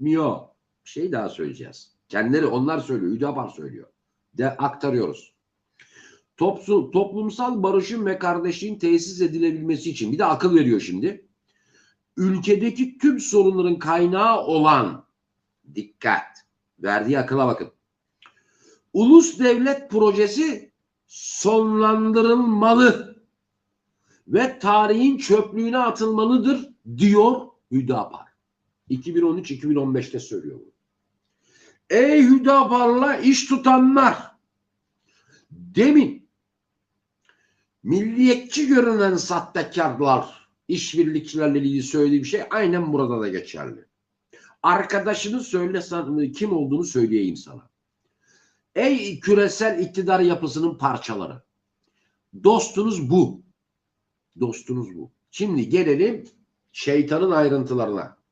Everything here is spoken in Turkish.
Mio. Bir şey daha söyleyeceğiz. Kendileri onlar söylüyor. Hüdapar söylüyor. De aktarıyoruz. Topsu, toplumsal barışın ve kardeşliğin tesis edilebilmesi için bir de akıl veriyor şimdi. Ülkedeki tüm sorunların kaynağı olan dikkat verdiği akıla bakın. Ulus devlet projesi sonlandırılmalı ve tarihin çöplüğüne atılmalıdır diyor Hüdapar. 2013-2015'te söylüyor bunu. Ey Hüdapar'la iş tutanlar demin milliyetçi görünen sahtekarlar işbirlikçilerle ilgili söylediği bir şey aynen burada da geçerli. Arkadaşını söylesen kim olduğunu söyleyeyim sana. Ey küresel iktidar yapısının parçaları. Dostunuz bu. Dostunuz bu. Şimdi gelelim şeytanın ayrıntılarına.